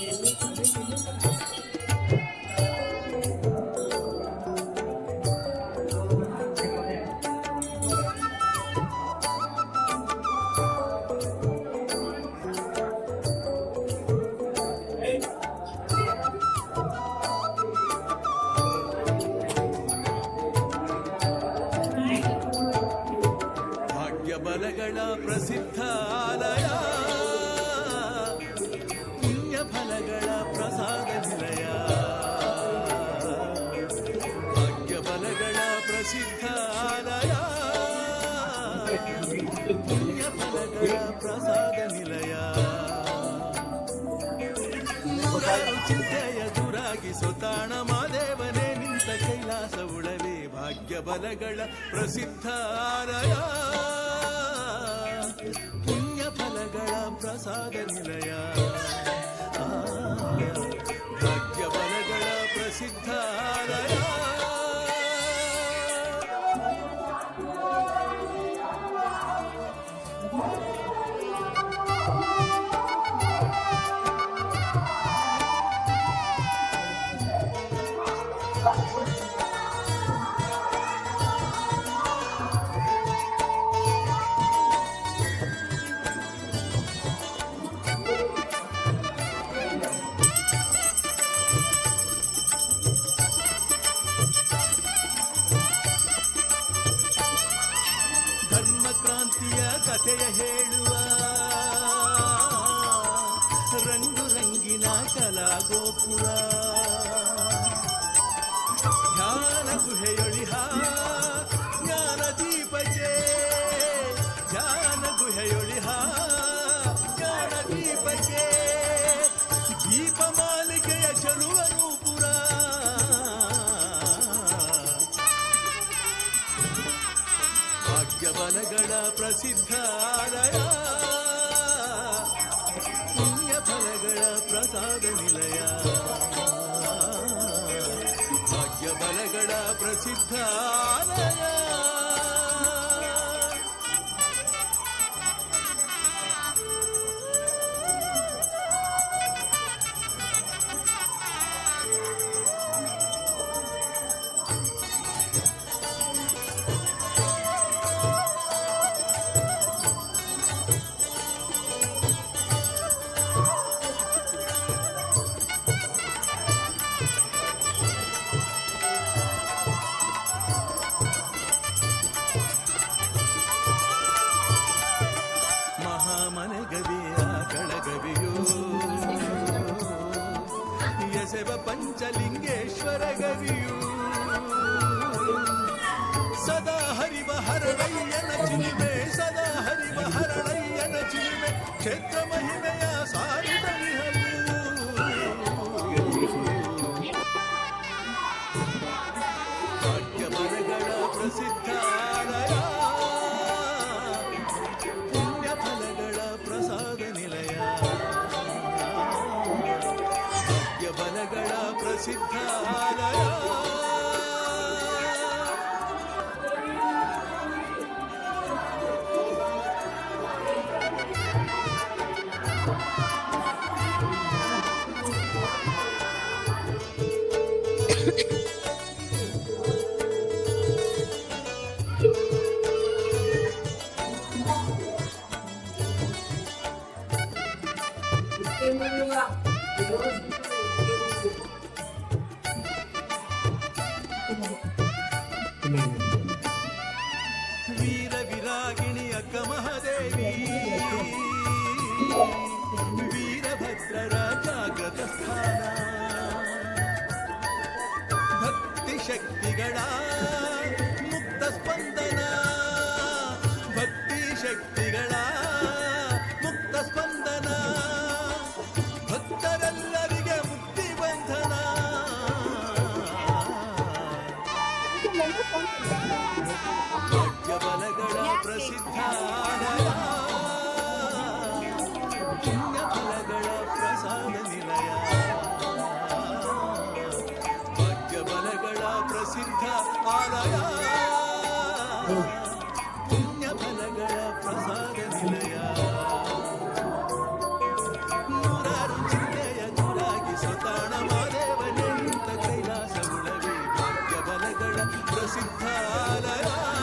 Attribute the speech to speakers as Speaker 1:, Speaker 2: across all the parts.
Speaker 1: Yeah. ದಾಸವುಳವೇ ಭಾಗ್ಯ ಬಲಗಳ ಪ್ರಸಿದ್ಧಾರಯ. ಪುಣ್ಯ ಫಲಗಳ ಪ್ರಸಾದ ನಿಲಯ. ಭಾಗ್ಯ ಬಲಗಳ ಪ್ರಸಿದ್ಧಾರಯ. ಕಥೆಯ ಹೇಳುವ ರಂಗು ರಂಗಿನ ಕಲಾ ಗೋಪುರ ಧ್ಯಾನ ಗುಹೆಯೊಳಿ ಹಾ ప్రసిద్ధాలయా extra rush. ಸಿದ್ಧಾಲಯ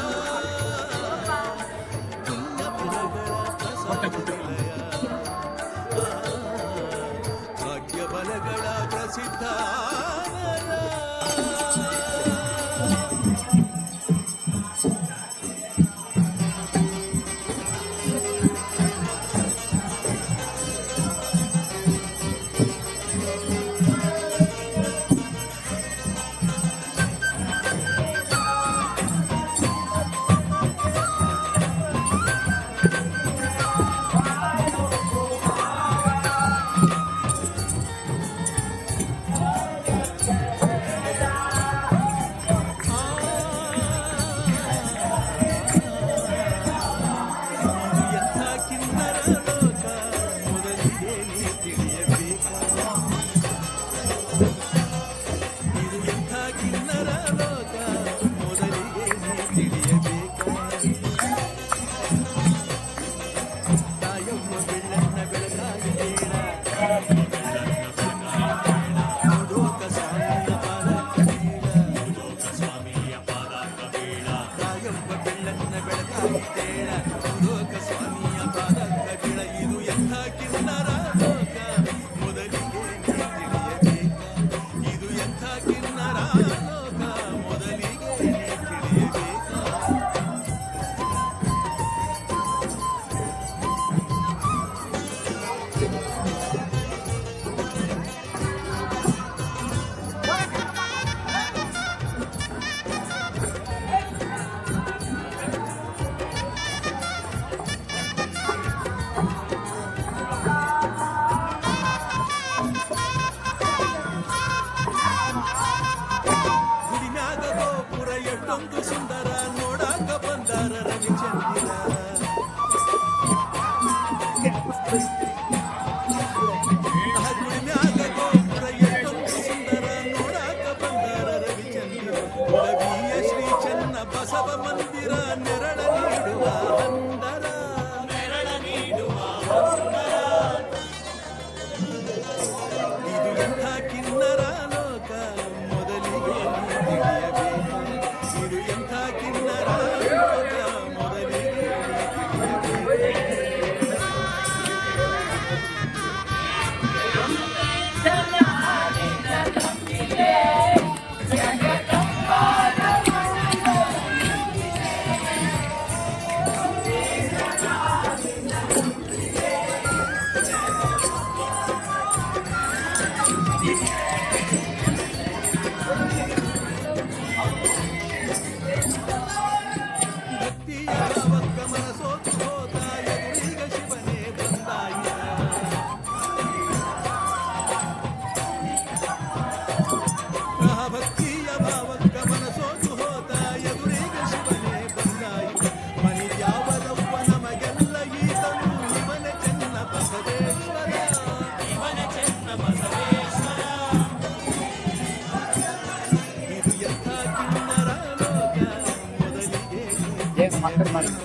Speaker 1: ಇದು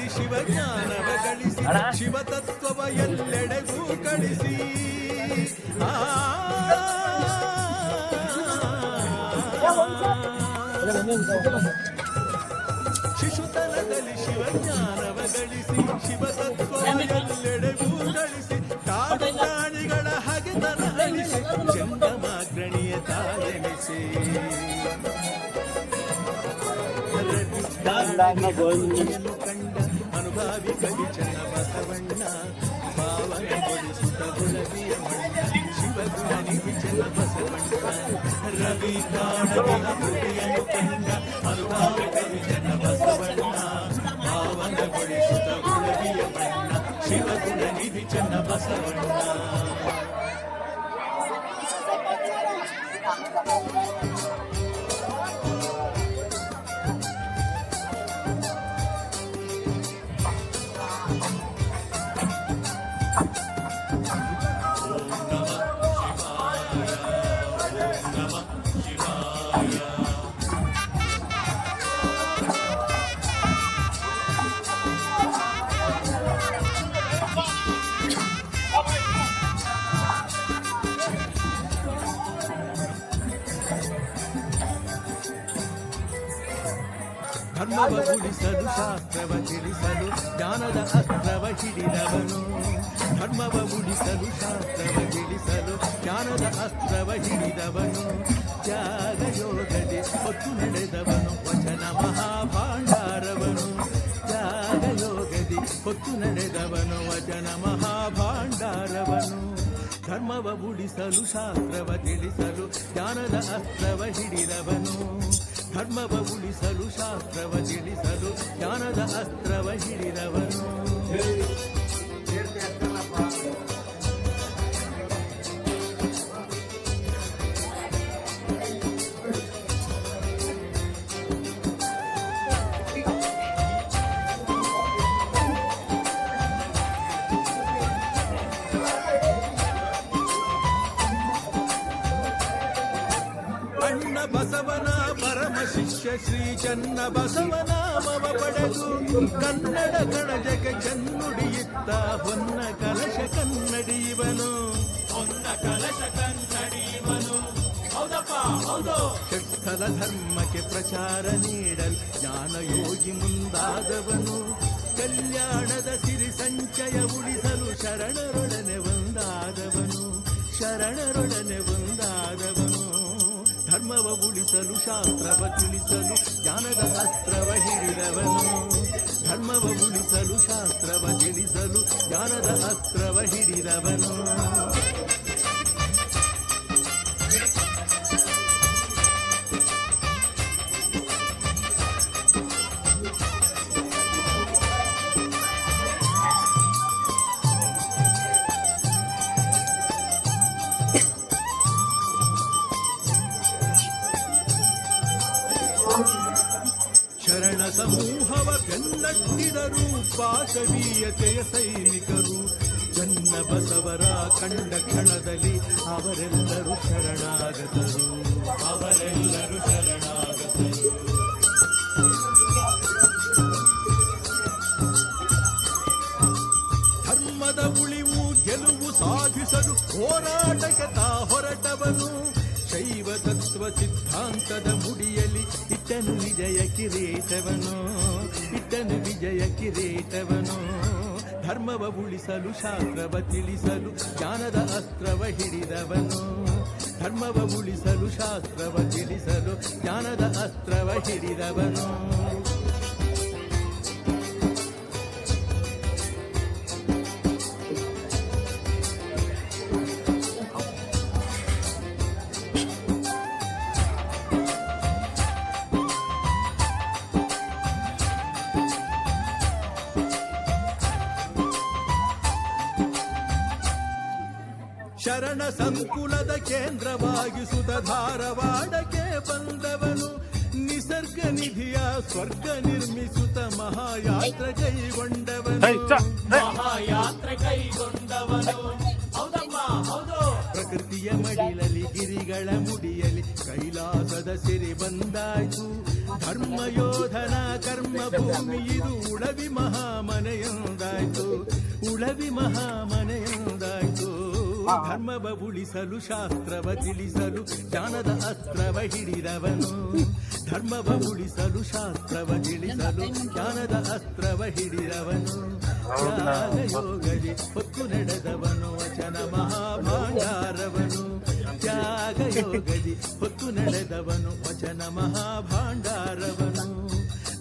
Speaker 1: ಶಿಶುತನದಲ್ಲಿ ಶಿವಜ್ಞಾನವ ಗಳಿಸಿ ಶಿವತತ್ವವ ಎಲ್ಲೆಡೆಗೂ ಕಳಿಸಿ. ಆ. ಶಿಶುತನದಲ್ಲಿ ಶಿವಜ್ಞಾನವ ಗಳಿಸಿ ಶಿವತತ್ವವ ಎಲ್ಲೆಡೆಗೂ ಗಳಿಸಿ ಕಾಡು ಪ್ರಾಣಿಗಳ ಹಗೆತನ ಅಳಿಸಿ ಚಂದಮಾಗ್ರಣಿಯ ತಾಳೆನಿಸಿ ಕಂಡ ಅನುಭಾವಿ ಕವಿ ಚನ್ನ ಬಸವಣ್ಣ ಪಾವನಗೊಳಿಸುತ್ತ ಗುಣವಿಯ ಮಣ್ಣ ಶಿವಗುಣ ನಿಧಿ ಚನ್ನ ಬಸವಣ್ಣ ರವಿ ಕಾಣವಿಯ ಹುಲಿಯನ್ನು ಕಂಡ ಅನುಭಾವಿ ಕವಿ ಚನ್ನ ಬಸವಣ್ಣ ಪಾವನಗೊಳಿಸುತ್ತ ಗುಣವಿಯ ಮಣ್ಣ ಶಿವಗುಣ ನಿಧಿ ಚನ್ನ ಬಸವಣ್ಣ ಹೊತ್ತು ನಡೆದವನು ವಚನ ಮಹಾಭಾಂಡಾರವನು. ಧರ್ಮವ ಉಳಿಸಲು, ಶಾಸ್ತ್ರವ ತಿಳಿಸಲು, ಜ್ಞಾನದ ಅಸ್ತ್ರವ ಹಿಡಿದವನು. ಧರ್ಮವ ಉಳಿಸಲು, ಶಾಸ್ತ್ರವ ತಿಳಿಸಲು, ಜ್ಞಾನದ ಅಸ್ತ್ರವ ಹಿಡಿದವನು. ಚನ್ನ ಬಸವನಾಮವ ಪಡೆದು ಕನ್ನಡ ಕಣಜಕ್ಕೆ ಚನ್ನುಡಿಯುತ್ತ ಹೊನ್ನ ಕಲಶ ಕನ್ನಡಿಯವನು. ಹೊನ್ನ ಕಲಶ ಕನ್ನಡಿಯವನು. ಹೌದು. ಷಟ್ಸ್ಥಲ ಧರ್ಮಕ್ಕೆ ಪ್ರಚಾರ ನೀಡಲು ಜ್ಞಾನ ಯೋಗಿ ಮುಂದಾದವನು. ಕಲ್ಯಾಣದ ಸಿರಿ ಸಂಚಯ ಉಳಿಸಲು ಶರಣರೊಡನೆ ಒಂದಾದವನು. ಶರಣರೊಡನೆ ಒಂದಾದವನು. ಧರ್ಮವ ಉಳಿಸಲು ಶಾಸ್ತ್ರವ ತಿಳಿಸಲು ಜ್ಞಾನದ ಅಸ್ತ್ರವ ಹಿಡಿದವನು. ಧರ್ಮವ ಉಳಿಸಲು ಶಾಸ್ತ್ರವ ತಿಳಿಸಲು ಜ್ಞಾನದ ಅಸ್ತ್ರವ ಹಿಡಿದವನು. ಸಮೂಹವ ಬೆನ್ನಟ್ಟಿದರು ಪಾಶವೀಯತೆಯ ಸೈನಿಕರು. ಚನ್ನ ಬಸವರ ಕಂಡ ಕ್ಷಣದಲ್ಲಿ ಅವರೆಲ್ಲರೂ ಶರಣಾಗತರು. ಅವರೆಲ್ಲರೂ ಶರಣಾಗತರು. ಧರ್ಮದ ಉಳಿವು ಗೆಲುವು ಸಾಧಿಸಲು ಹೋರಾಟಕ್ಕೆ ತಾ ಹೊರಟವನು. ಶೈವ ತತ್ವ ಸಿದ್ಧಾಂತದ ಮುಡಿಯಲ್ಲಿ ಇಟ್ಟನು ವಿಜಯ ಕಿರೀಟವನು, ಇಟ್ಟನು ವಿಜಯ ಕಿರೀಟವನು. ಧರ್ಮವ ಉಳಿಸಲು, ಶಾಸ್ತ್ರವ ತಿಳಿಸಲು, ಜ್ಞಾನದ ಅಸ್ತ್ರವ ಹಿಡಿದವನು. ಧರ್ಮವ ಉಳಿಸಲು, ಶಾಸ್ತ್ರವ ತಿಳಿಸಲು, ಜ್ಞಾನದ ಅಸ್ತ್ರವ ಹಿಡಿದವನು. ಶರಣ ಸಂಕುಲದ ಕೇಂದ್ರವಾಗಿಸುತ್ತ ಧಾರವಾಡಕ್ಕೆ ಬಂದವನು. ನಿಸರ್ಗ ನಿಧಿಯ ಸ್ವರ್ಗ ನಿರ್ಮಿಸುತ್ತ ಮಹಾಯಾತ್ರ ಕೈಗೊಂಡವನು. ಮಹಾಯಾತ್ರ ಕೈಗೊಂಡವನು. ಪ್ರಕೃತಿಯ ಮಡಿಲಲ್ಲಿ ಗಿರಿಗಳ ಮುಡಿಯಲಿ ಕೈಲಾಸದ ಸಿರಿ ಬಂದಾಯ್ತು. ಧರ್ಮಯೋಧನ ಕರ್ಮ ಭೂಮಿ ಇದು ಉಳವಿ ಮಹಾಮನೆಯೊಂದಾಯ್ತು. ಉಳವಿ ಮಹಾಮನೆಯೊಂದಾಯ್ತು. ಧರ್ಮವ ಉಳಿಸಲು, ಶಾಸ್ತ್ರವ ತಿಳಿಸಲು, ಜ್ಞಾನದ ಅಸ್ತ್ರವ ಹಿಡಿದವನು. ಧರ್ಮವ ಉಳಿಸಲು, ಶಾಸ್ತ್ರವ ತಿಳಿಸಲು, ಜ್ಞಾನದ ಅಸ್ತ್ರವ ಹಿಡಿದವನು. ಯೋಗದಿ ಹೊತ್ತು ನಡೆದವನು, ವಚನ ಮಹಾಭಾಂಡಾರವನು. ತ್ಯಾಗ ಯೋಗದಿ ಹೊತ್ತು ನಡೆದವನು, ವಚನ ಮಹಾಭಾಂಡಾರವನು.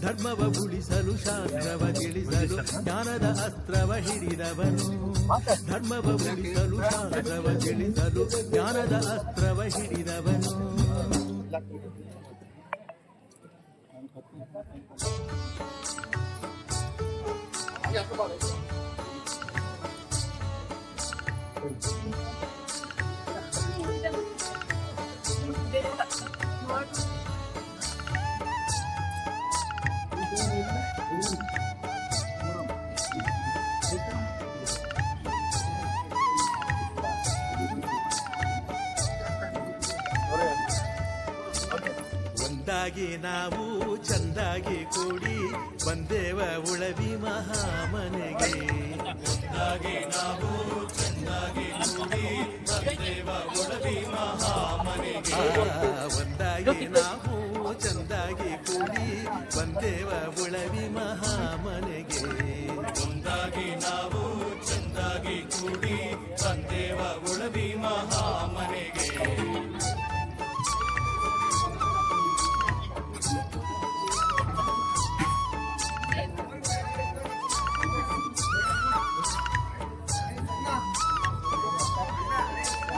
Speaker 1: ಧರ್ಮವ ಉಳಿಸಲು ಶಾಸ್ತ್ರವ ತಿಳಿಸಲು ಜ್ಞಾನದ ಅಸ್ತ್ರವ ಹಿಡಿದವನು. ಧರ್ಮವ ಉಳಿಸಲು ಶಾಸ್ತ್ರವ ತಿಳಿಸಲು ಜ್ಞಾನದ ಅಸ್ತ್ರವ ಹಿಡಿದವನು. ಒಂದಾಗಿ ನಾವು ಚಂದಾಗಿ ಕೂಡಿ ಬಂದೇವ ಉಳವಿ ಮಹಾಮನೆಗೆ. ಒಂದಾಗಿ ನಾವು ಚಂದಾಗಿ ಕೂಡಿ ಬಂದೇವ ಉಳವಿ ಮಹಾಮನೆಗೆ. ಒಂದಾಗಿ ನಾವು ಚಂದಾಗಿ ಕೂಡಿ ಬಂದೇವ ಉಳವಿ ಮಹಾಮನೆಗೆ. ಒಂದಾಗಿ ನಾವು ಚಂದಾಗಿ ಕೂಡಿ ಬಂದೇವ ಉಳವಿ ಮಹಾಮನೆಗೆ.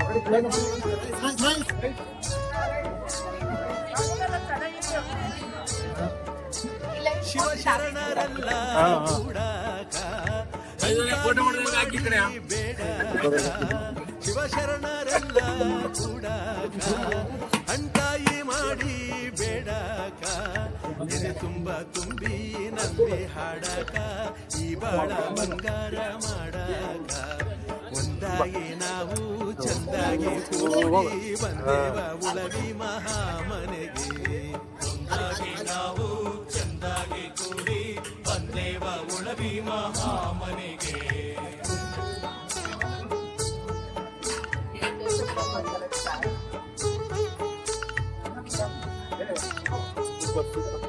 Speaker 1: ಶಿವಶರಣರೆಲ್ಲ ಕೂಡಾಕ ಶಿವಶರಣರೆಲ್ಲ ಕೂಡ ಅಂತಾಯಿ ಮಾಡಿ ಬೇಡಕ ಎದೆ ತುಂಬ ತುಂಬಿ ನಂಬಿ ಹಾಡಾಕ ಈ ಬಾಳ ಬಂಗಾರ ಮಾಡಾಕ ಒಂದಾಗಿ ನಾವು ಚಂದಾಗಿ ಕೂಡಿ ಬಂದೇವ ಉಳವಿ ಮಹಾಮನೆಗೆ ಒಂದಾಗಿ ನಾವು ಬಂದೇವ ಉಳವಿ ಮಹಾಮನೆಗೆ ಅವರೋಗ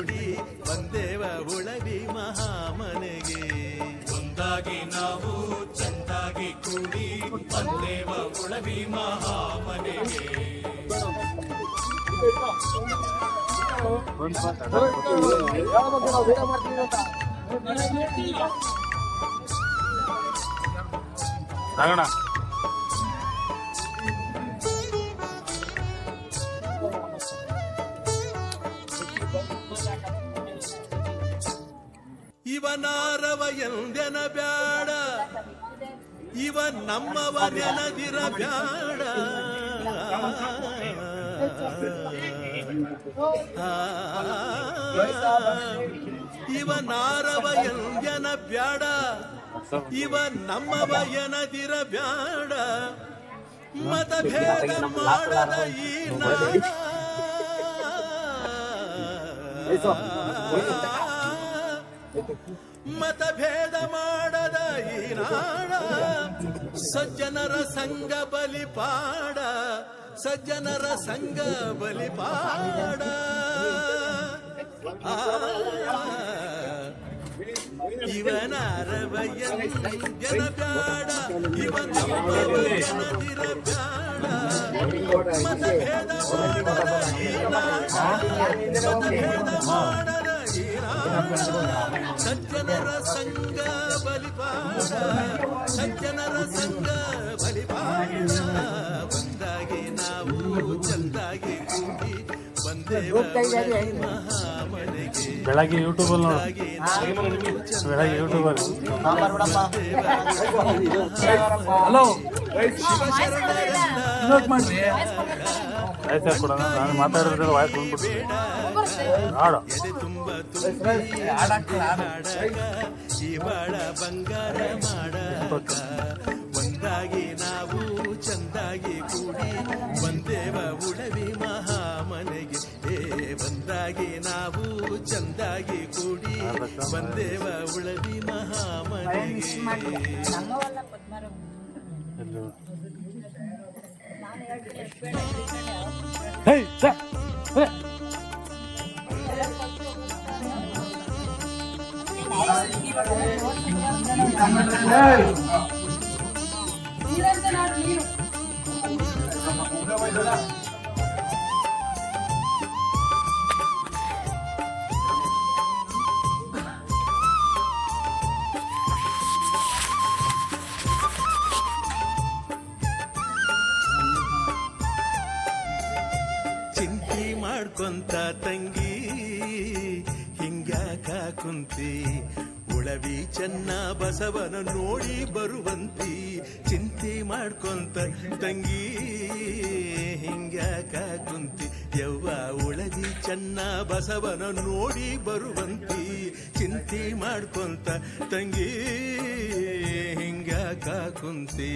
Speaker 1: ಕೂಡಿ ಬಂದೇವ ಉಳವಿ ಮಹಾಮನೆಗೆ. ಒಂದಾಗಿ ನಾವು ಚಂದಾಗಿ ಕೂಡಿ ಬಂದೇವ ಉಳವಿ ಮಹಾಮನೆಗೆ.
Speaker 2: ತಗೋಣ
Speaker 1: ಇವನಾರವ ಎಂದೆನ ಬ್ಯಾಡ? ಇವ ನಮ್ಮವ ನೆನದಿರ ಬ್ಯಾಡ ಇವ ನಾರವ ಎಂದೆನ ಬ್ಯಾಡ? ಇವ ನಮ್ಮವ ಎನದಿರ ಬ್ಯಾಡ ಮತಭೇದ ಮಾಡದ ಈ ನಾಡ. ಮತಭೇದ ಮಾಡದ ಈ ನಾಡ ಸಜ್ಜನರ ಸಂಘ ಬಲಿಪಾಡ ಸಜ್ಜನರ ಸಂಘ ಬಲಿಪಾಡ ಆ, ಇವನಾರವಯ್ಯನ ಬ್ಯಾಡ ಇವನ ಜನದಿರ ಬ್ಯಾಡ. ಮತಭೇದ ಮಾಡದ ಈ ನಾಡ ಮತಭೇದ ಮಾಡದ ಈ ನಾಡ ಸಜ್ಜನರ ಸಂಘ ಬಲಿಪಾಡ ಸಜ್ಜನರ ಸಂಘ ಬಲಿಪಾಡ ಒಂದಾಗಿ ನಾವು ಚಂದಾಗಿ ಯೂಟ್ಯೂಬ್ ಅಲ್ಲಿ ನೋಡಿ.
Speaker 2: ಬೆಳಗ್ಗೆ ಯೂಟ್ಯೂಬ್ ಅಲ್ಲಿ.
Speaker 1: ಹಲೋ ನಾವು
Speaker 2: ಬೆಳಗ್ಗೆ ಯೂಟ್ಯೂಬಲ್ಲಿ
Speaker 3: ಹಲೋ
Speaker 2: ಆಯ್ತು ಕೊಡೋಣ. ನಾನು ಮಾತಾಡಿದ್ರೆ ವಾಯ್ಸ್ ಬಂದ್ಬಿಡ್ತೀನಿ
Speaker 1: ಜೀವಾಳ ಬಂಗಾರ ಮಾಡ ಒಂದಾಗಿ ನಾವು ಚಂದಾಗಿ ಕೂಡಿ ಬಂದೇವ ಉಳವಿ ಮಹಾಮನೆಗೆ. ಏ ಬಂದಾಗಿ ನಾವು ಚಂದಾಗಿ ಕೂಡಿ ಬಂದೇವ ಉಳವಿ ಮಹಾಮನೆಗೆ.
Speaker 4: ಪದ್ಮರಾವ್
Speaker 2: ಎಲ್ಲೂ
Speaker 4: ನಾನು
Speaker 1: ಬಸವನ ನೋಡಿ ಬರುವಂತಿ ಚಿಂತೆ ಮಾಡ್ಕೊಂತ ತಂಗಿ ಹಿಂಗ್ಯಾಕ ಕುಂತಿ?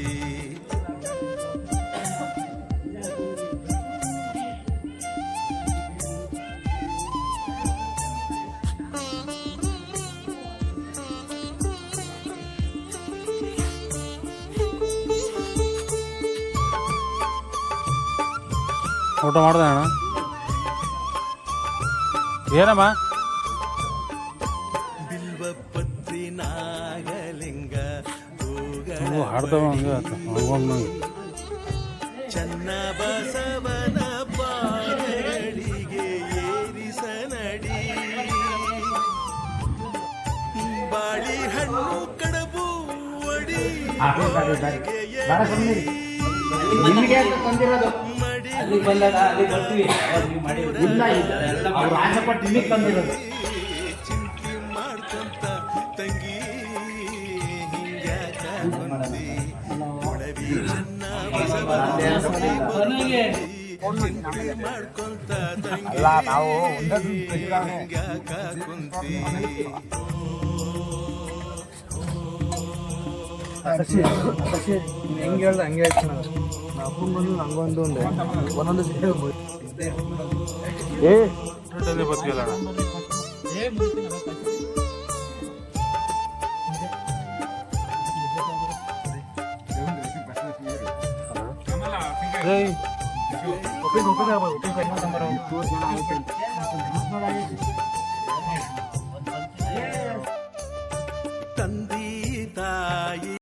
Speaker 2: ಊಟ ಮಾಡ್ದೆ ಅಣ್ಣ. ಏನಮ್ಮ? ನೀವು ಹಾಡ್ದವ ಹಂಗೆ. ಆಯ್ತು ಹಂಗೊಂದು
Speaker 1: ಚನ್ನ ಬಸವನ ಪಾದಗಳಿಗೆ ಏರಿಸನಡಿ. ಬಾಳಿ ಹಣ್ಣು ಕಡಬು ಒಡಿ
Speaker 3: ನಿಮಗೆ ತಂದಿರೋದು? ಅಲ್ಲಿ ಬಂದಾಗ ಅಲ್ಲಿ ಬರ್ತೀವಿ. ಅವಾಗ ನೀವು ಮಾಡಿರೋದು ಇಲ್ಲ ಇಲ್ಲ. ಅವ್ರು ಆಸೆಪಟ್ಟು ನಿಮಗೆ ತಂದಿರೋದು
Speaker 1: ಚಿಂತೆ ಮಾಡ್ಕೊಂತ ತಂಗಿ ಹಿಂಗ್ಯಾಕ ಕುಂತಿ
Speaker 5: ಹೆಂಗೆ ಹೇಳ್ದೆ ಹಂಗೆ ಆಯ್ತು ನಾನು ಅಪ್ಪನ ಬಂದು ನಂಗೊಂದು ಒಂದೇ ಒಂದೊಂದು ಹೇಳ್ಬೋದು
Speaker 2: ಏ ಬರ್ತೀಯಲ್ಲ ಅಣ್ಣ ಏಯ್
Speaker 5: ಒಪ್ಪಿಗೆ ಒಪ್ಪಿಗೆ ಆಗ್ಬೋದು ಒಪ್ಪಿಗೆ ಇನ್ನೊಂದು